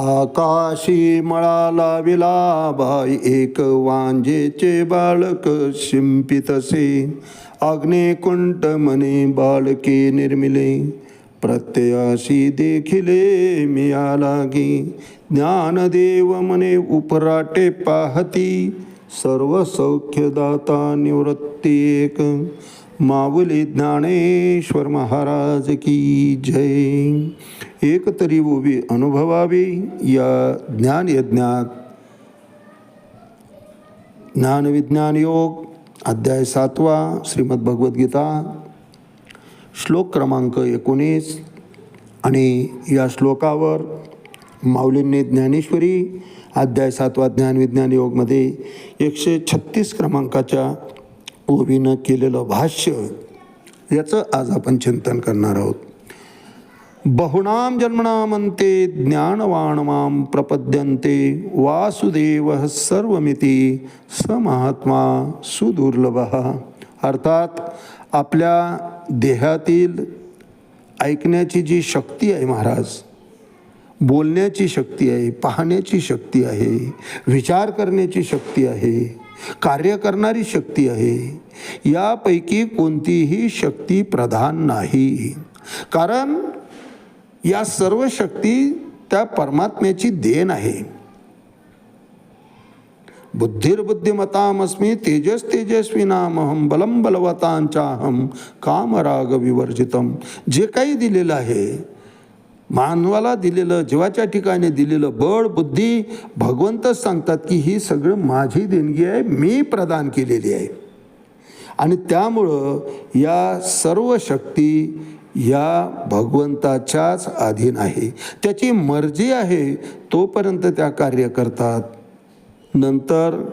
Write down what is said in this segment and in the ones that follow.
आकाशी मळाला विलाबाई एक वांजेचे बालक शिंपितसे अग्निकुंट मने बाळके निर्मिले. प्रत्ययाशी देखिले मिया लागी ज्ञानदेव मने उपराटे पाहती. सर्व सौख्यदाता निवृत्ती एक. माऊली ज्ञानेश्वर महाराज की जय। एक तरी उभी अनुभवावी या ज्ञान यज्ञात ज्ञानविज्ञान योग अध्याय सातवा श्रीमद भगवद्गीता श्लोक क्रमांक एकोणीस आणि या श्लोकावर माऊलींनी ज्ञानेश्वरी अध्याय सातवा ज्ञानविज्ञान योगमध्ये एकशे छत्तीस क्रमांकाच्या ओवीनं केलेलं भाष्य याचं आज आपण चिंतन करणार आहोत. बहुणाम जन्मनामंते ज्ञानवाणमाम प्रपद्यंते वासुदेव सर्वमिती स महात्मा सुदुर्लभ. अर्थात आपल्या देहातील ऐकण्याची जी शक्ती आहे महाराज बोलण्याची शक्ती आहे पाहण्याची शक्ती आहे विचार करण्याची शक्ती आहे कार्य करणारी शक्ती आहे. यापैकी कोणतीही शक्ती प्रधान नाही. कारण या सर्व शक्ती त्या परमात्म्याची देण आहे. बुद्धिर्बुद्धिमतामस्मी तेजस तेजस्विनामहम बलम बलवतांचाहम कामराग विवर्जितम जे काही दिलेलं आहे मानवाला दिलेलं जीवाच्या ठिकाणी दिलेलं बळ बुद्धी भगवंतच सांगतात की ही सगळं माझी देणगी आहे मी प्रदान केलेली आहे. आणि त्यामुळं या सर्व शक्ती या भगवंताच्याच अधीन आहे. त्याची मर्जी आहे तोपर्यंत त्या कार्य करतात. नंतर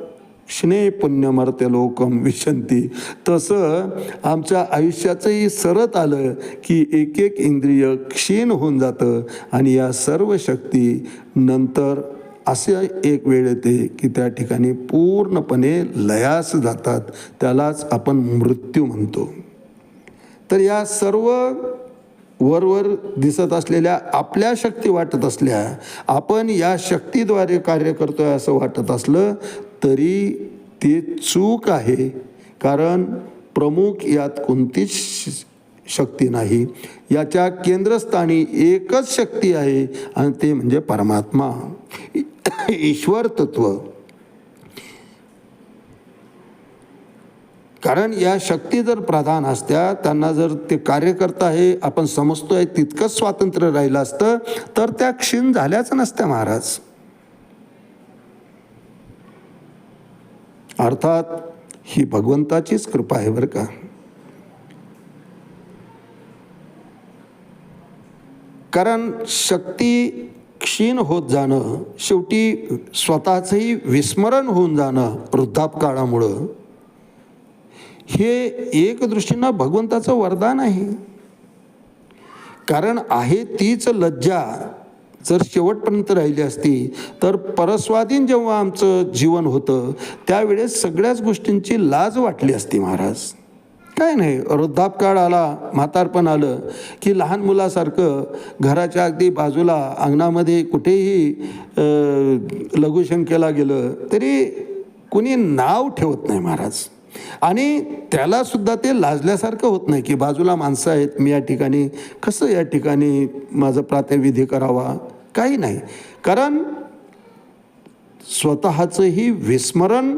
क्षणे पुण्यमर्त्य लोकम विशंती. तसं आमच्या आयुष्याचंही सरत आलं की एक एक इंद्रिय क्षीण होऊन जातं आणि या सर्व शक्ती नंतर असे एक वेळ येते की त्या ठिकाणी पूर्णपणे लयास जातात. त्यालाच आपण मृत्यू म्हणतो. तर या सर्व वरवर दिसत असलेल्या आपल्या शक्ती वाटत असल्या आपण या शक्तीद्वारे कार्य करतोय असं वाटत असलं तरी ते चूक आहे कारण प्रमुख यात कोणतीच श- शक्ती नाही. याच्या केंद्रस्थानी एकच शक्ती आहे आणि ते म्हणजे परमात्मा. ईश्वर तत्व. कारण या शक्ती जर प्रधान असत्या त्यांना जर ते कार्य करता हे आपण समजतोय तितकंच स्वातंत्र्य राहिलं असतं तर त्या क्षीण झाल्याच नसत्या महाराज. अर्थात ही भगवंताचीच कृपा आहे बरं का. कारण शक्ती क्षीण होत जाणं शेवटी स्वतःचंही विस्मरण होऊन जाणं वृद्धापकाळामुळं हे एक दृष्टीनं भगवंताचं वरदान आहे. कारण आहे तीच लज्जा जर शेवटपर्यंत राहिली असती तर परस्वाधीन जेव्हा आमचं जीवन होतं त्यावेळेस सगळ्याच गोष्टींची लाज वाटली असती महाराज. काय नाही वृद्धापकाळ आला म्हातारपण आलं की लहान मुलासारखं घराच्या अगदी बाजूला अंगणामध्ये कुठेही लघुशंकेला गेलं तरी कुणी नाव ठेवत नाही महाराज. आणि त्यालासुद्धा ते लाजल्यासारखं होत नाही की बाजूला माणसं आहेत मी या ठिकाणी कसं या ठिकाणी माझं प्रात्यविधी करावा? काही नाही. कारण स्वतःचंही विस्मरण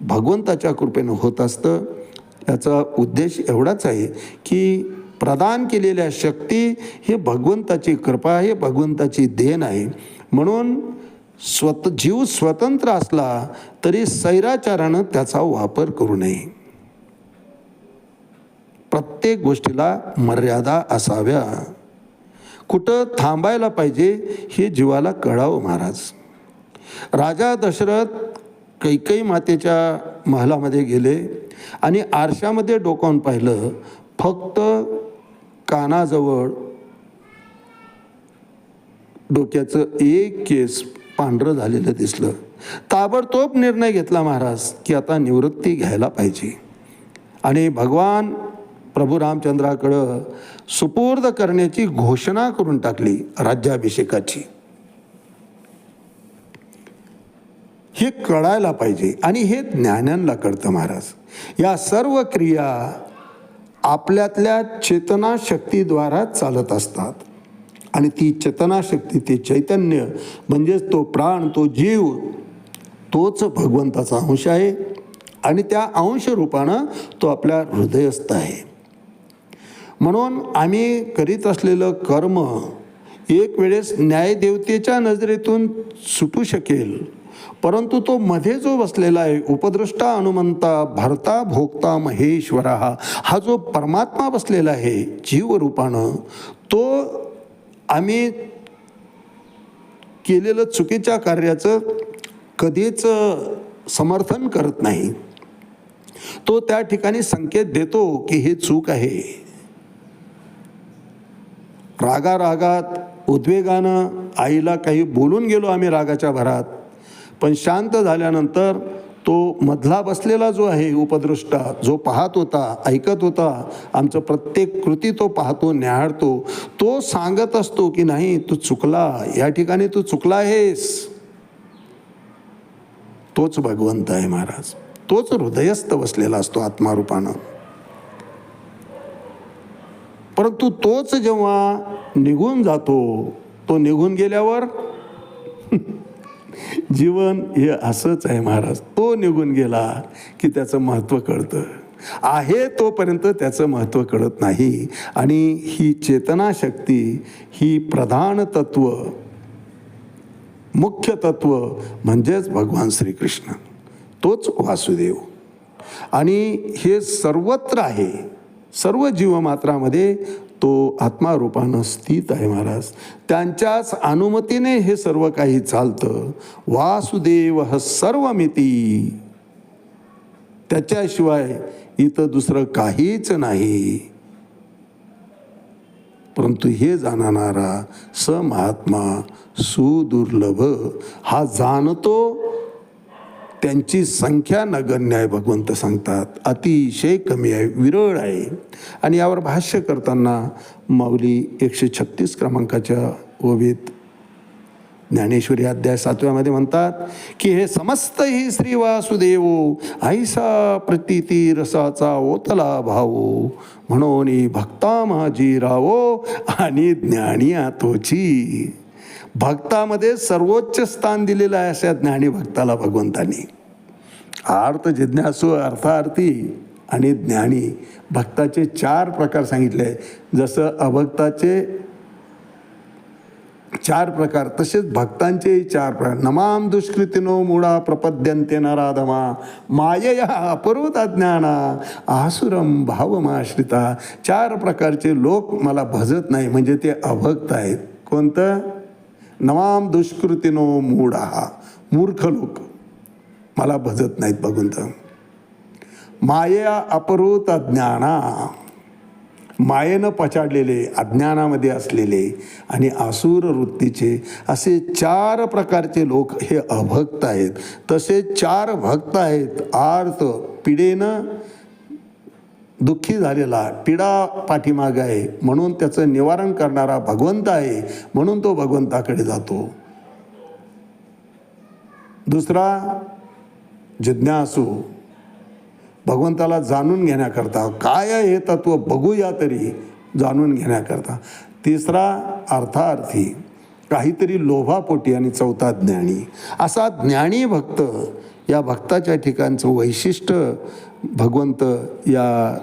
भगवंताच्या कृपेनं होत असतं. याचा उद्देश एवढाच आहे की प्रदान केलेल्या शक्ती हे भगवंताची कृपा आहे भगवंताची देण आहे. म्हणून स्वत जीव स्वतंत्र असला तरी सैराचारानं त्याचा वापर करू नये. प्रत्येक गोष्टीला मर्यादा असाव्या. कुठं थांबायला पाहिजे हे जीवाला कळावं महाराज. राजा दशरथ कैकई मातेच्या महालामध्ये गेले आणि आरशामध्ये डोकावून पाहिलं फक्त कानाजवळ डोक्याचं एक केस पांढरं झालेलं दिसलं. ताबडतोब निर्णय घेतला महाराज की आता निवृत्ती घ्यायला पाहिजे. आणि भगवान प्रभू रामचंद्राकडं सुपूर्द करण्याची घोषणा करून टाकली राज्याभिषेकाची. हे कळायला पाहिजे आणि हे ज्ञानांना कळतं महाराज. या सर्व क्रिया आपल्यातल्या चेतना शक्तीद्वारा चालत असतात. आणि ती चेतना शक्ती ते चैतन्य म्हणजेच तो प्राण तो जीव तोच भगवंताचा अंश आहे. आणि त्या अंश रूपानं तो आपल्या हृदयस्थ आहे. म्हणून आम्ही करीत असलेलं कर्म एक वेळेस न्यायदेवतेच्या नजरेतून सुटू शकेल. परंतु तो मध्ये जो बसलेला आहे उपदृष्टा हनुमंता भरता भोगता महेश्वरा हा हा जो परमात्मा बसलेला आहे जीवरूपानं तो आम्ही केलेलं चुकीच्या कार्याचं कधीच समर्थन करत नाही. तो त्या ठिकाणी संकेत देतो की हे चूक आहे. रागा रागात उद्वेगानं आईला काही बोलून गेलो आम्ही रागाच्या भरात. पण शांत झाल्यानंतर तो मधला बसलेला जो आहे उपदृष्टा जो पाहत होता ऐकत होता आमचं प्रत्येक कृती तो पाहतो न्याहाळतो. तो सांगत असतो की नाही तू चुकला या ठिकाणी तू चुकला आहेस. तोच भगवंत आहे महाराज. तोच हृदयस्थ बसलेला असतो आत्मारूपानं. परंतु तोच जेव्हा निघून जातो तो निघून गेल्यावर जीवन हे असंच आहे महाराज. तो निघून गेला की त्याचं महत्त्व कळतं. आहे तोपर्यंत त्याचं महत्त्व कळत नाही. आणि ही चेतना शक्ती ही प्रधान तत्व मुख्य तत्व म्हणजेच भगवान श्रीकृष्ण. तोच वासुदेव. आणि हे सर्वत्र आहे. सर्व जीवमात्रामध्ये तो आत्मारूपानं स्थित आहे महाराज. त्यांच्याच अनुमतीने हे सर्व काही चालतं. वासुदेव ह सर्वमिती. त्याच्याशिवाय इथं दुसरं काहीच नाही. परंतु हे जाणणारा स महात्मा सुदुर्लभ हा जाणतो त्यांची संख्या नगण्य आहे भगवंत सांगतात. अतिशय कमी आहे विरळ आहे. आणि यावर भाष्य करताना माऊली एकशे छत्तीस क्रमांकाच्या ओवीत ज्ञानेश्वरी अध्याय सातव्यामध्ये म्हणतात की हे समस्त ही श्री वासुदेव ऐसा प्रतिती रसाचा ओतला भावो म्हणून भक्ता माझी रावो आणि ज्ञानी आतोची भक्तामध्ये सर्वोच्च स्थान दिलेलं आहे अशा ज्ञानी भक्ताला भगवंतानी. आर्थ जिज्ञासू अर्थार्थी आणि ज्ञानी भक्ताचे चार प्रकार सांगितले. जसं अभक्ताचे चार प्रकार तसेच भक्तांचे चार प्रकार. नमाम दुष्कृतीनो मुळा प्रपद्यंते नराधमा मायया अपरोत ज्ञाना आसुरम भावमाश्रिता. चार प्रकारचे लोक मला भजत नाही म्हणजे ते अभक्त आहेत. कोणतं? नवाम दुष्कृतीनो मूढा मूर्ख लोक. मला भजत नाहीत भगवंत. माया अपरोत ज्ञाना मायेनं पछाडलेले अज्ञानामध्ये असलेले आणि आसुर वृत्तीचे असे चार प्रकारचे लोक हे अभक्त आहेत. तसे चार भक्त आहेत. आर्त पिढेनं दुःखी झालेला पिढा पाठीमाग आहे म्हणून त्याचं निवारण करणारा भगवंत आहे म्हणून तो भगवंताकडे जातो. दुसरा जिज्ञासू भगवंताला जाणून घेण्याकरता काय आहे हे तत्व बघूया तरी जाणून घेण्याकरता. तिसरा अर्थार्थी काहीतरी लोभापोटी आणि चौथा ज्ञानी. असा ज्ञानी भक्त या भक्ताच्या ठिकाणचं वैशिष्ट्य भगवंत या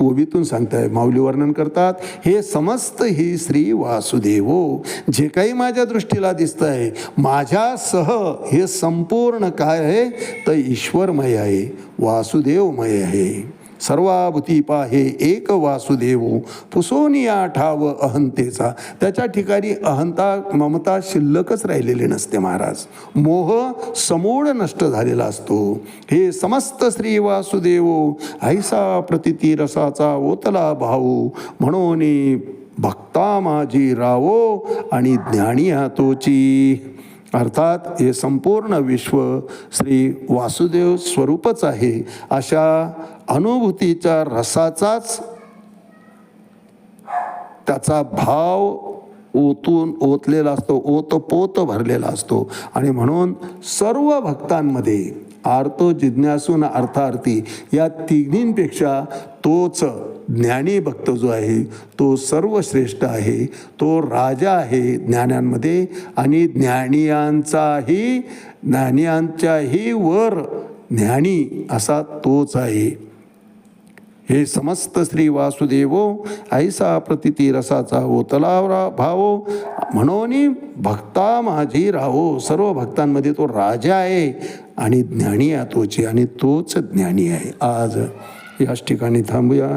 ओबीतून सांगताय माऊली वर्णन करतात हे समस्त ही श्री वासुदेवो जे काही माझ्या दृष्टीला दिसतं आहे माझ्यासह हे संपूर्ण काय आहे? तर ईश्वरमय आहे वासुदेवमय आहे. सर्वाभूती पाहे एक वासुदेव पुसोनिया ठाव अहंतेचा. त्याच्या ठिकाणी अहंता ममता शिल्लकच राहिलेली नसते महाराज. मोह समोड नष्ट झालेला असतो. हे समस्त श्री वासुदेव ऐसा प्रतिती रसाचा ओतला भाऊ. म्हणून भक्ता माझी रावो आणि ज्ञानी हातोची अर्थात हे संपूर्ण विश्व श्री वासुदेव स्वरूपच आहे. अशा अनुभूतीच्या रसाचाच त्याचा भाव ओतून ओतलेला असतो ओत पोत भरलेला असतो. आणि म्हणून सर्व भक्तांमध्ये आर्तो जिज्ञासून अर्थार्थी या तिघींपेक्षा तोच ज्ञानी भक्त जो आहे तो सर्वश्रेष्ठ आहे तो राजा आहे ज्ञानांमध्ये आणि ज्ञानियांचाही ज्ञानियांच्याही वर ज्ञानी असा तोच आहे. हे समस्त श्री वासुदेवो ऐसा प्रतिती रसाचा ओतलावरा हो, भावो म्हणून भक्ता माझी राहो. सर्व भक्तांमध्ये तो राजा आहे आणि ज्ञानी आहे तोचे आणि तोच ज्ञानी आहे. आज याच ठिकाणी थांबूया.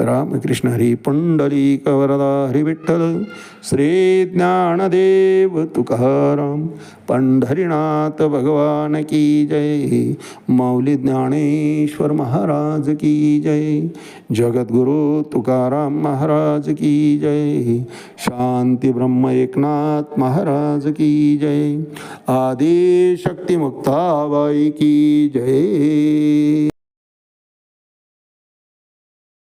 रामकृष्ण हरी पुंडली कवरदा हरी विठ्ठल श्री ज्ञानदेव तुकाराम पंढरीनाथ भगवान की जय मौली ज्ञानेश्वर महाराज की जय जगद्गुरु तुकाराम महाराज की जय शांती ब्रह्म एकनाथ महाराज की जय आदि शक्ती मुक्ताबाई की जय.